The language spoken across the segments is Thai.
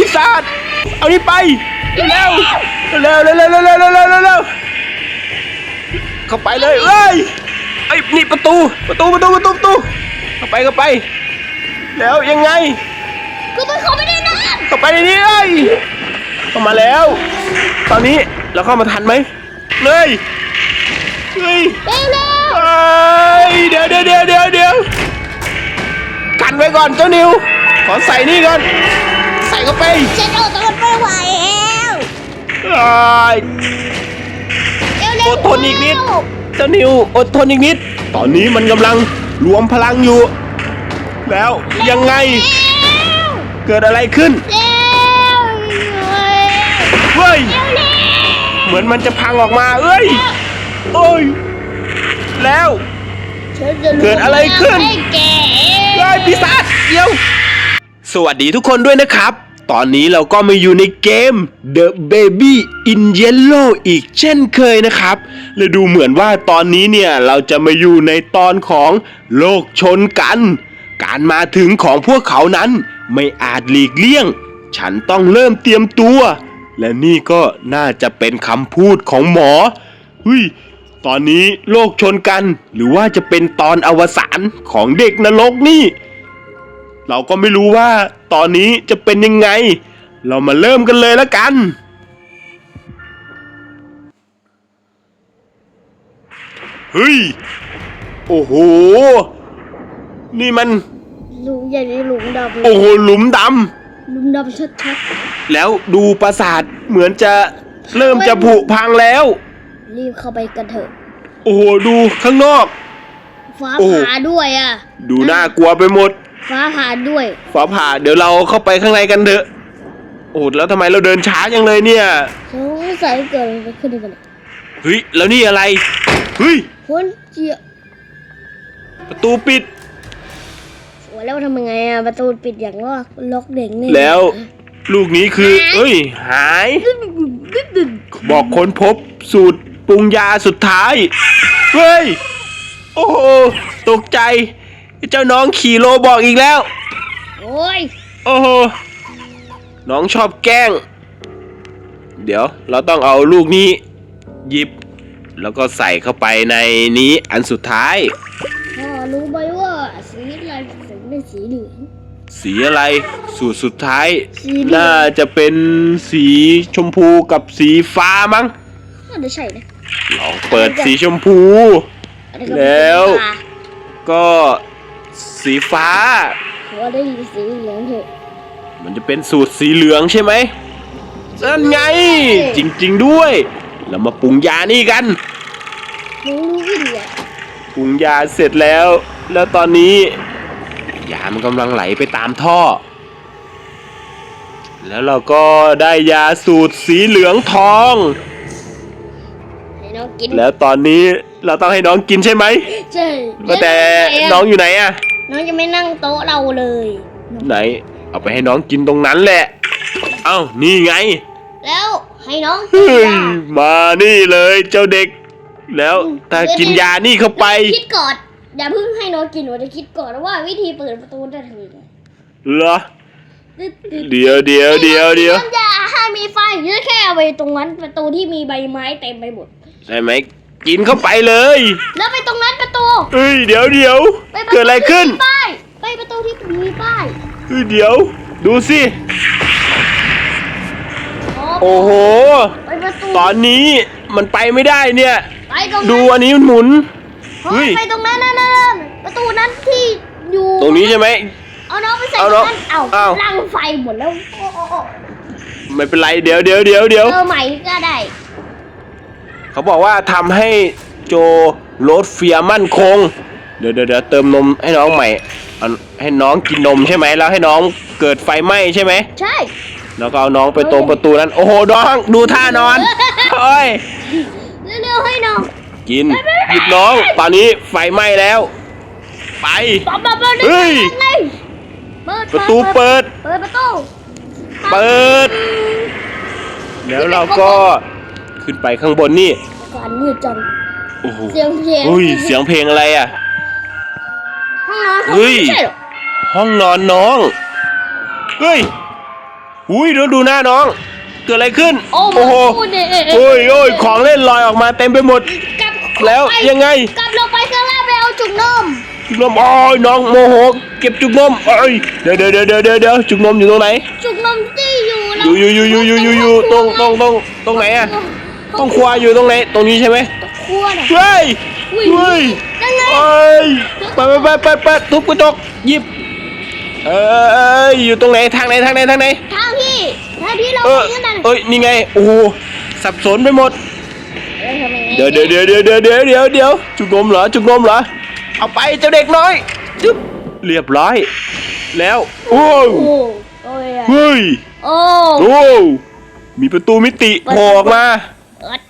ปีศาจเอานี่ไปเร็วเร็วเร็วเร็วเร็วเร็วเร็วเร็วเร็วเร็วเข้าไปเลยเอ้ยไอ้ยนี่ประตูประตูประตูประตูประตูเข้าไปเข้าไป แล้วยังไงกูมันเข้าไม่ได้นะเข้าไปในนี้เอ้ยเข้ามาแล้ว ตอนนี้เราเข้ามาทันไหมเลยเฮ้ยเร็วเร็วเอ้ยเดี๋ยวเดี๋ยวเดี๋ยวเดี๋ยวเดี๋ยวกันไว้ก่อนเจ้านิวขอใส่นี่ก่อนใส่ เข้าไปฉันอาตัวมันไม่ไหวแล้วอ้ยเร็วเร็อดทนอีกนิด เจ้านิวอดทนอีกนิด ตอนนี้มันกำลังรวมพลังอยู่ แล้วยังไง เกิดอะไรขึ้น เร็วเฮ้ย เหมือนมันจะพังออกมา เอ้ยโอ้ย แล้ว ฉันจะเกิดอะไรขึ้น ให้แกเฮ้ยปีศาจเดี๋ยว สวัสดีทุกคนด้วยนะครับ ตอนนี้เราก็มาอยู่ในเกม The Baby in Yellow อีกเช่นเคยนะครับ และดูเหมือนว่าตอนนี้เนี่ยเราจะมาอยู่ในตอนของโลกชนกัน การมาถึงของพวกเขานั้นไม่อาจหลีกเลี่ยง ฉันต้องเริ่มเตรียมตัว และนี่ก็น่าจะเป็นคำพูดของหมอเฮ้ยตอนนี้โลกชนกัน หรือว่าจะเป็นตอนอวสานของเด็กนรกนี่ เราก็ไม่รู้ว่า ตอนนี้จะเป็นยังไง เรามาเริ่มกันเลยละกัน เฮ้ย โอ้โห นี่มัน ลุงใหญ่ในหลุมดำโอ้โห หลุมดหลุมดำชัดำแล้วดูปราสาทเหมือนจะเริ่มจะผุพังแล้ว ๆรีบเข้าไปกันเถอะ โอ้โห ดูข้างนอก ฟ้าโอ้ ผ่าด้วยอะ ดูน่ากลัวไปหมด ฟ้าผ่าด้วย ฟ้าผ่าเดี๋ยวเราเข้าไปข้างในกันเถอะ โอ้โหแล้วทำไมเราเดินช้าจังเลยเนี่ยสงสัยเกิดอะไรขึ้นกันเนี่ยเฮ้ยแล้วนี่อะไรเฮ้ยคนเจียประตูปิดโอ้แล้วทำยังไงอะประตูปิดอย่างล็อกล็อกเด็กนี่แล้วลูกนี้คือเอ้ย หาย บอกค้นพบสูตรปรุงยาสุดท้าย เฮ้ย โอ้โหตกใจ เจ้าน้องขี่โลบอกอีกแล้ว โอ้ย โอ้โห น้องชอบแกล้ง เดี๋ยวเราต้องเอาลูกนี้หยิบ แล้วก็ใส่เข้าไปในนี้อันสุดท้าย พ่อรู้ไหมว่าสีอะไรถึงเป็นสีเหลือง สีอะไรสูตรสุดท้าย สีเหลืองน่าจะเป็นสีชมพูกับสีฟ้ามั้ง น่าจะใช่นะลองเปิดสีชมพู อันนี้ก็แล้วเป็นสีฟ้าก็ สีฟ้าขอได้ยินสีเหลืองเถอะมันจะเป็นสูตรสีเหลืองใช่ไหมนั่นไง จริง ๆด้วย เรามาปรุงยานี่กันรู้รู้วิธีอะปรุงยาเสร็จแล้ว แล้วตอนนี้ ยามันกำลังไหลไปตามท่อ แล้วเราก็ได้ยาสูตรสีเหลืองทอง ให้น้องกินแล้วตอนนี้เราต้องให้น้องกินใช่ไหม ใช่ว่าแต่น้องอยู่ไหนอะ น้องจะไม่นั่งโต๊ะเราเลย ไหน เอาไปให้น้องกินตรงนั้นแหละ เอ้า นี่ไง แล้วให้น้องกินเฮ้ยยามานี่เลยเจ้าเด็ก แล้วถ้ากินยานี่เข้าไป คิดก่อนอย่าเพิ่งให้น้องกินว่าจะคิดก่อนว่าวิธีเปิดประตูจะถึงเหรอเดี๋ยวเดี๋ยวเดี๋ยวเดี๋ยวน้ำยาห้ามมีไฟเยอะแค่เอาไปตรงนั้นประตูที่มีใบไม้เต็มไปหมดใช่ไหม กินเข้าไปเลย แล้วไปตรงนั้นประตูเฮ้ยเดี๋ยวเดี๋ยวไปประตูเกิดอะไรขึ้นที่มีป้ายไปประตูที่มีป้ายเฮ้ยเดี๋ยว ดูสิอ๋อโอ้โห ไปประตูตอนนี้มันไปไม่ได้เนี่ย ไปตรงดูนั้นอันนี้มันหมุน เฮ้เฮ้ยยไปตรงนั้นนั่นนั่นประตูนั้นที่อยู่ตรงนี้ใช่ไหม เอาน้องไปใส่เอาตน้รองงนั้นเอาเอา ลังไฟหมดแล้วโอ้โอ้โอ้ไม่เป็นไรเดี๋ยวเดี๋ยวเดี๋ยวเดี๋ยว เจอใหม่ก็ได้ เขาบอกว่าทำให้โจโรสเฟียมั่นคงเดี๋ยวเดี๋ยวเดี๋ยวเติมนมให้น้องใหม่เอาให้น้องกินนมใช่ไหมแล้วให้น้องเกิดไฟไหม้ใช่ไหม ใช่ แล้วก็เอาน้องไปตรงประตูนั้น โอ้โหน้องดูท่านอนเอ้ยเร็วๆให้น้องกินหยิบน้องตอนนี้ไฟไหม้แล้ว ไปป๊อปป๊อปป๊อปเฮ้ยไงเปิดประตูเปิด เปิดประตู เปิด แล้วเราก็ ขึ้นไปข้างบนนี่การมืดจังโอ้โหเสียงเพลงอุ้ยเสียงเพลงอะไรอะห้องนอนเขาเฮ้ยไม่ใช่หรอห้องนอนน้องเฮ้ยอุ้ยเดี๋ยวดูหน้าน้อง เกิดอะไรขึ้น โอ้โอ้โหพูดเนี่ยโอ้ยโอ้ยของเล่นลอยออกมาเต็มไปหมด กลับแล้วไปยังไง กลับลงไปข้างล่างไปเอาจุกนมจุกนมโอ้ยน้องโมโหเก็บจุกนมเอ้ยเดี๋ยวเดี๋ยวเดี๋ยวเดี๋ยวเดี๋ยวเดี๋ยวจุกนมอยู่ตรงไหน จุกนมที่อยู่เราอยู่อยู่อยู่อยู่อยู่อยู่อยู่ตรงตรงตรงตรงไหนอะ ต้องครัวอยู่ตรงไหนตรงนี้ใช่ไหมครัวน่ะเฮ้ยอุ้ยเฮ้ยยังไงเอ้ยเปิดเปิดเปิดเปิดทุบกระจกหยิบเอ้ยอยู่ตรงไหนทางไหนทางไหนทางไหนทางที่ทางที่เราเอไปอกันนั่นเอ้ยนี่ไงโอ้โหสับสนไปหมด เออทำไมเดี๋ยวเดี๋ยวเดี๋ยวเดี๋ยวเดี๋ยวเดี๋ยวเดี๋ยวเดี๋ยวจุกนมเหรอจุกนมเหรอเอาไปเจ้าเด็กน้อยจึ๊บเรียบร้อย แล้วโอ้ยโอ้โอ้ยอะเฮ้ยโอ้ โอ้มีประตูมิติโผล่ออกมา เปิด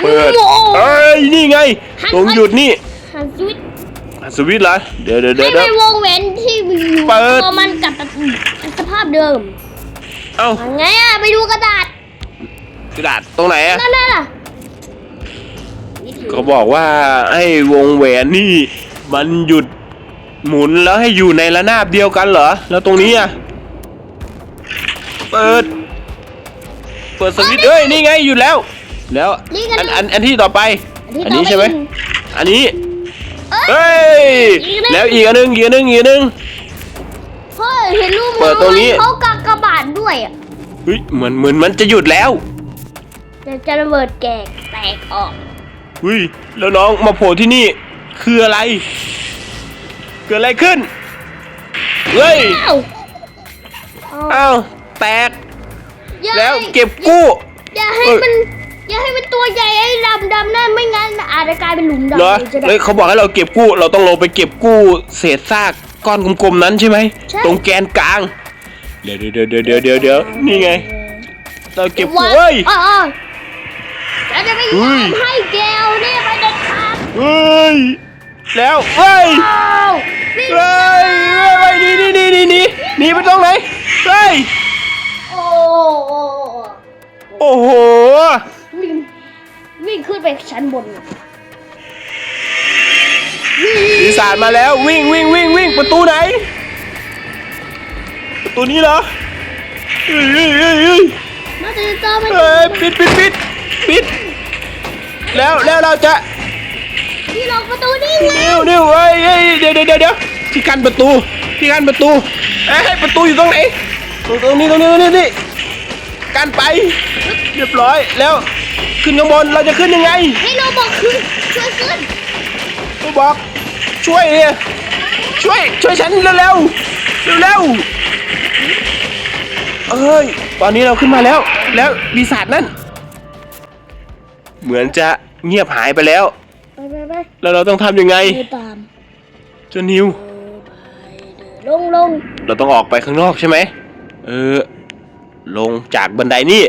เปิดโอ้เอ้ยนี่ไงตรงหยุดนี่หันสวิตช์อะสวิตช์เหรอเดี๋ยวเดี๋ยวเดี๋ให้ยวไปเดี๋ยว วงแหวนที่มีอยู่เปิด ตัวมันกลับสภาพเดิมเอ้ายังไงอะไปดูกระดาษกระดาษตรงไหนอะนั่นน่ะเขาบอกว่าให้วงแหวนนี่ มันหยุดหมุนแล้วให้อยู่ในระนาบเดียวกันเหรอ แล้วตรงนี้อะเปิดเปิ ดสวิตช์เอ้ยนี่ไงหยุดแล้ว แล้วอันอันอันที่ต่อไป อันนี้ใช่ไหมอันนี้เฮ้ยแล้วอีกอันหนึงอีกอันหนึงอีกอันหนึง เฮ้ยเห็นรูปเปิดตรงนี้ เขากากบาทด้วยอะเฮ้ยเหมือนเหมือนมันจะหยุดแล้วจะจะระเบิดแกกแตกออก เฮ้ยแล้วน้องมาโผล่ที่นี่คืออะไร เกิดอะไรขึ้นเฮ้ยอ้าวเอาอ้าวแตก อย่าแล้วให้เก็บกู้ อย่าให้เอ้ยมัน อย่าให้มันตัวใหญ่ไอ้ดำดำนั่นไม่งั้นอาจจะกลายเป็นหลุมดำเหรอจะได้เลยเขาบอกให้เราเก็บกู้ เราต้องลงไปเก็บกู้ เศษซากก้อนกลมๆนั้นใช่ไหม ใช่ ตรงแกนกลาง เดี๋ยวเดี๋ยวเดี๋ยวเดี๋ยวเดี๋ยวเดี๋ยวนี่ไง เราเก็บกู้วันเฮ้ย อ๋ออ๋อฉันจะไม่ยเฮ้อยมให้แกวนี่ไปเด็ดขาดเฮ้ย แล้วเฮ้ย อ้าววิ่งเฮ้ยเฮ้ยหนี่นี่นี่นี่หนีไปตรงไหน เฮ้ย โอ้โอ้โอ้โหวิ่งวิ่งขึ้นไปชั้นบนปีศาจมาแล้ววิ่งวิ่งวิ่งวิ่งประตูไหน ประตูนี้เหรอเฮ้ยเฮ้ยเฮ้ยเฮ้ยน่าจะเจอมันเฮ้ยปิดปิดปิดปิด แล้วแล้วเราจะที่ล็อกประตูนี่ไงนิ้วนิ้วเฮ้ยเฮ้ยเดี๋ยวเดี๋ยวเดี๋ยวเดี๋ยวที่กันประตูที่กันประตูเอ้ยประตูอยู่ตรงไหนตรงตรงนี้ตรงนี้ตรงนี้นี่ กันไป เรียบร้อยแล้ว ขึ้นข้างบนเราจะขึ้นยังไง ให้เราบอกขึ้นช่วยขึ้นกูบอกช่วยเนี่ยช่วยช่วยฉันเร็วเร็วเร็วเร็วเอ้ยตอนนี้เราขึ้นมาแล้ว แล้วปีศาจนั่น เหมือนจะเงียบหายไปแล้ว ไปไปไปแล้วเราต้องทำยังไงเดินตามเจ้านิวเออไปเดินลงลงเราต้องออกไปข้างนอกใช่ไหมเออ ลงจากบันไดนี่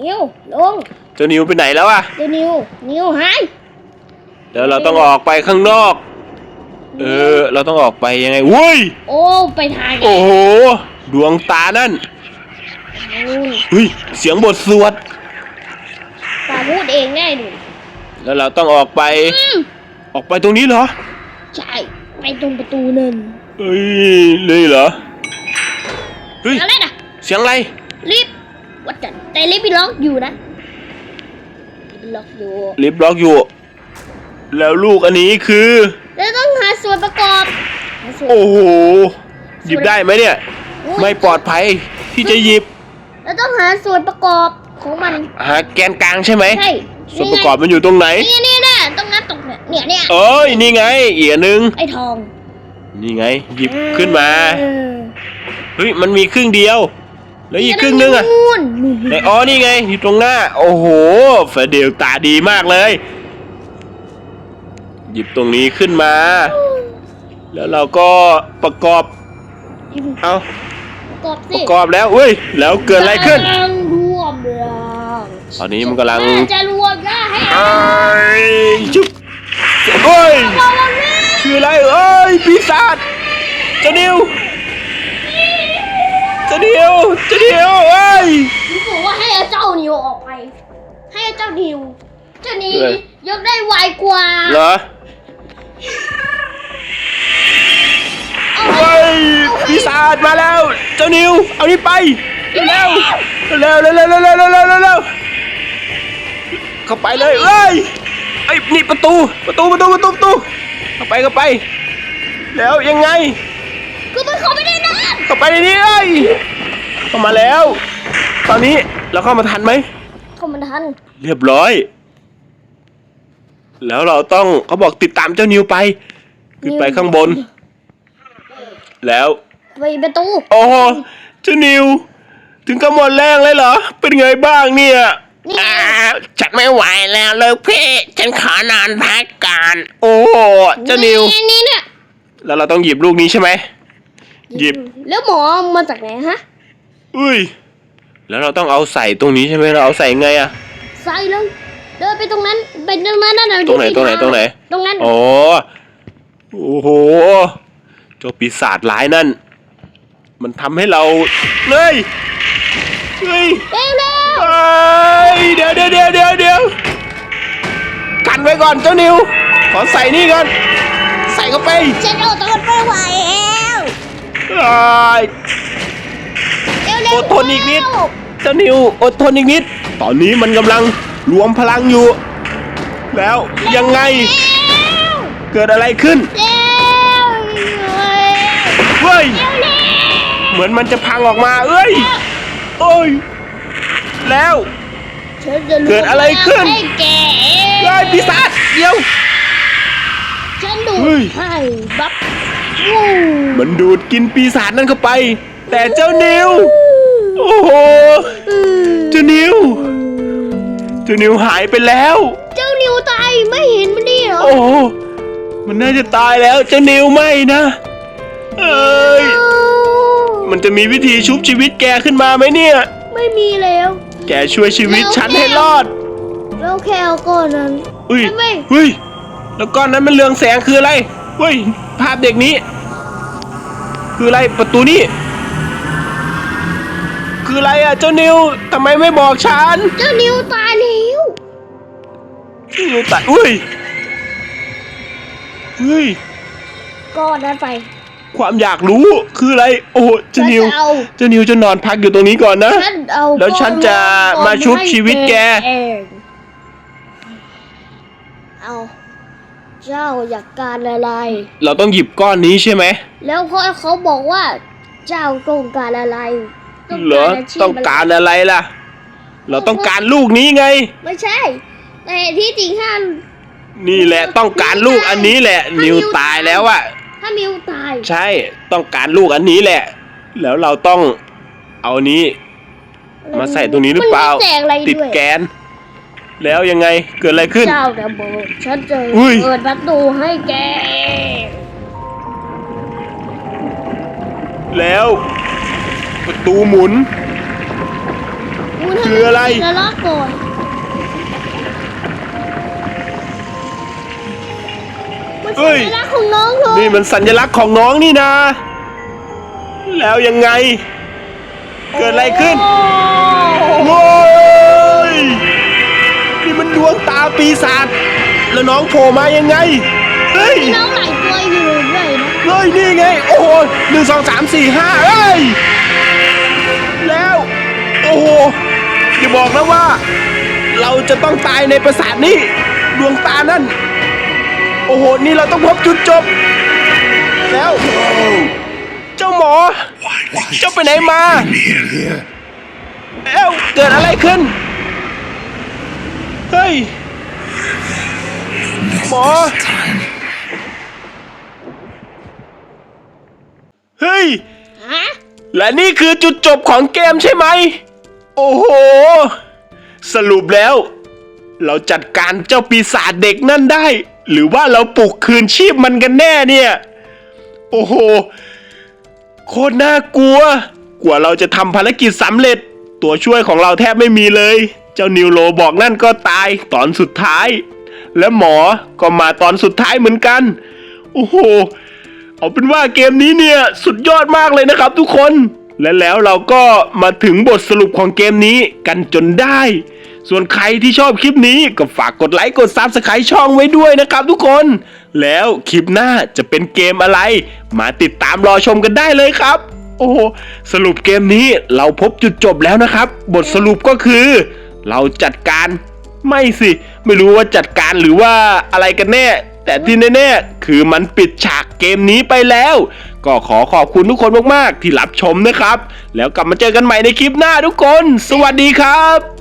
นิ้วลงเจ้านิวไปไหนแล้วอะเดี๋ยวนิ้วนิ้วหายแล้วเราต้องออกไปข้างนอก เออ เราต้องออกไปยังไงอุ้ย โอ้ไปทางโอ้โห ดวงตานั่นนู้นเฮ้ยเสียงบทสวด ตาพูดเองแน่ดูแล้วเราต้องออกไป อืมออกไปตรงนี้เหรอ ใช่ไปตรงประตูนั่นเฮ้ยเลยเหรอ เฮ้ย อะไรนะเสียงอะไร ลิฟต์วัดกันแต่ลิฟต์มีล็อกอยู่นะลิฟต์ล็อกอยู่ลิฟต์ล็อกอยู่ แล้วลูกอันนี้คือแล้วต้องหาส่วนประกอบหาส่วนโอ้โหหยิบได้ไหมเนี่ย ไม่ปลอดภัยที่จะหยิบแล้วต้องหาส่วนประกอบของมันหาแกนกลางใช่ไหมใช่ส่วนประกอบมันอยู่ตรงไหนนี่นี่นะต้องนับตรงเนี่ยเนี่ยเนี่ยเอ้ยนี่ไงอีกอันหนึงไอ้ทอง นี่ไงหยิบขึ้นมาเออเฮ้ยมันมีครึ่งเดียว แล้วอีกครึ่งนึงอะนู่นนู่นไหนอ๋อนี่ไงอยู่ตรงหน้า โอ้โหเฟรเดลตาดีมากเลย หยิบตรงนี้ขึ้นมา แล้วเราก็ประกอบเอาประกอบปสิระกอบแล้วเฮ้ยแล้วเกิดอะไรขึ้น กำลังรวมร่างตอนนี้มันกำลังน่าจะรวมร่างให้เอ้ยชุบเฮ้ยเราเราเล่นคืออะไรเอ้ยปีศาจเจะนิวเจะนิวเจะนิวเอ้ยผมบอกว่าให้เอาเจ้านิวออกไป ให้เอาเจ้านิว เจ้านี้เลยยกได้ไวกว่าเหรอเอาเฮ้ยปีศาจมาแล้วจ้านิว เอานี่ไปเร็วเร็วเร็วเร็วเร็วเร็วเร็วเร็วเร็วเร็วเข้าไปเลยเอ้ยไอ้ยนี่ประตูประตูประตูประตูประตูเข้าไปเข้าไป แล้วยังไงคือมันเข้าไม่ได้นะ เข้าไปในนี้เอ้ยเข้ามาแล้ว ตอนนี้เราเข้ามาทันไหม เข้ามันทัน เรียบร้อย แล้วเราต้องเขาบอกติดตามเจ้านิวไป ขึ้นไปข้างบน แล้ว ไปประตูโอ้โหเจ้านิว ถึงกับหมดแรงเลยเหรอ เป็นไงบ้างเนี่ยนี่ อ่าฉันไม่ไหวแล้วเลยพี่ ฉันขอนอนพักก่อนโอ้โหเจ้านิว นี่เนี่ยแล้วเราต้องหยิบลูกนี้ใช่ไหม หยิบ แล้วหมอมาจากไหนฮะ อุ้ย แล้วเราต้องเอาใส่ตรงนี้ใช่ไหมเราเอาใส่ไงอะใส่เลยเดินไปตรงนั้นไปตรงนั้นนั่นน่ะตรงไหนที่ตรงไหนทาตรงไหน ตรงนั้นอ๋อโอ้โหเจ้าปีศาจร้ายนั่น มันทำให้เราเฮ้ยเฮ้ยเร็วเร็วเฮ้ยเดี๋ยวเดี๋ยวเดี๋ยวเดี๋ยวเดี๋ยวกันไว้ก่อนเจ้านิว ขอใส่นี่ก่อน ใส่เข้าไปฉันเอาตัวไม่ไหว แล้วเอ้ยเร็วเร็วอดทนอีกนิด เจ้านิวอดทนอีกนิด ตอนนี้มันกำลังรวมพลังอยู่ แล้วยังไง เกิดอะไรขึ้นเร็วเร็วเฮ้ยเร็วเหมือนมันจะพังออกมา เอ้ย โอ้ย แล้วฉันจะเกิดอะไรขึ้นให้แกเฮ้ยปีศาจเดี๋ยว ฉันดูเฮ้ยให้บับวู้ มันดูดกินปีศาจนั่นเข้าไป แต่เจ้านิว โอ้โห เจ้านิว เจ้านิวหายไปแล้ว เจ้านิวตายไม่เห็นมันนี่เหรอ โอ้โห มันน่าจะตายแล้ว เจ้านิวไม่นะ เอ้ย มันจะมีวิธีชุบชีวิตแกขึ้นมาไหมเนี่ย ไม่มีแล้ว แกช่วยชีวิตฉันให้รอดแล้วแค่เอาก้อนนั้นอุ้ยไม่เฮ้ย แล้วก้อนนั้นมันเรืองแสงคืออะไรเฮ้ย ภาพเด็กนี้ คืออะไรประตูนี่ คืออะไรอะเจ้านิวทำไมไม่บอกฉันเจ้านิวตายแล้วนิวตัดอุ้ยเฮ้ยก้อนนั้นไป ความอยากรู้คืออะไร โอ้โหเจ้านิวฉันจะเอาเจ้านิวจะนอนพักอยู่ตรงนี้ก่อนนะฉันเอาแล้วฉันจะก้อนมาชุบชีวิตแกเองเอา เจ้าอยากการอะไร เราต้องหยิบก้อนนี้ใช่ไหมแล้วเขาเขาบอกว่า เจ้าต้องการอะไรเหรอาชีพต้องการอะไรล่ะ เราต้องการลูกนี้ไง ไม่ใช่ แต่ที่จริงถ้านี่แหละต้องการลูกอันนี้แหละ นิวตายแล้วอะถ้ามิวตาย ใช่ต้องการลูกอันนี้แหละ แล้วเราต้องเอานี้ มาใส่ตรงนี้หรือเปล่ามันมีแสงอะไรติดด้วยแกน แล้วยังไงเกิดอะไรขึ้น เจ้าระเบิดฉันจะอุ้ย เปิดประตูให้แกแล้วประตูหมุนคุณให้คืออะไรมันละก่อนมันเอ้ยสัญลักษณ์ของน้องเลยนี่มันสัญลักษณ์ของน้องนี่นะ แล้วยังไง เกิดอะไรขึ้นโว้ย นี่มันดวงตาปีศาจแล้วน้องโผล่มายังไง เฮ้ย มีน้องหลายตัวอยู่ด้วยนะ เฮ้ย นี่ไง โอ้โหหนึ่งสองสามสี่ห้าเอ้ย แล้ว โอ้โห อย่าบอกนะว่า เราจะต้องตายในปราสาทนี้ ดวงตานั่น โอ้โห นี่เราต้องพบจุดจบ แล้ว เจ้าหมอ เจ้าไปไหนมา เอ้าเกิดอะไรขึ้น เฮ้ย หมอ เฮ้ย ฮะและนี่คือจุดจบของเกมใช่ไหม โอ้โห สรุปแล้ว เราจัดการเจ้าปีศาจเด็กนั่นได้ หรือว่าเราปลุกคืนชีพมันกันแน่เนี่ย โอ้โห โคตรน่ากลัว กว่าเราจะทำภารกิจสำเร็จ ตัวช่วยของเราแทบไม่มีเลย เจ้านิวโรบอกนั่นก็ตายตอนสุดท้าย และหมอก็มาตอนสุดท้ายเหมือนกัน โอ้โห เอาเป็นว่าเกมนี้เนี่ยสุดยอดมากเลยนะครับทุกคน และแล้วเราก็มาถึงบทสรุปของเกมนี้กันจนได้ ส่วนใครที่ชอบคลิปนี้ก็ฝากกดไลค์กดซับสไครต์ช่องไว้ด้วยนะครับทุกคน แล้วคลิปหน้าจะเป็นเกมอะไร มาติดตามรอชมกันได้เลยครับโอ้โหสรุปเกมนี้เราพบจุดจบแล้วนะครับ บทสรุปก็คือ เราจัดการไม่สิ ไม่รู้ว่าจัดการหรือว่าอะไรกันแน่ แต่ที่แน่ๆคือมันปิดฉากเกมนี้ไปแล้ว ก็ขอขอบคุณทุกคนมากๆ ที่รับชมนะครับ แล้วกลับมาเจอกันใหม่ในคลิปหน้าทุกคน สวัสดีครับ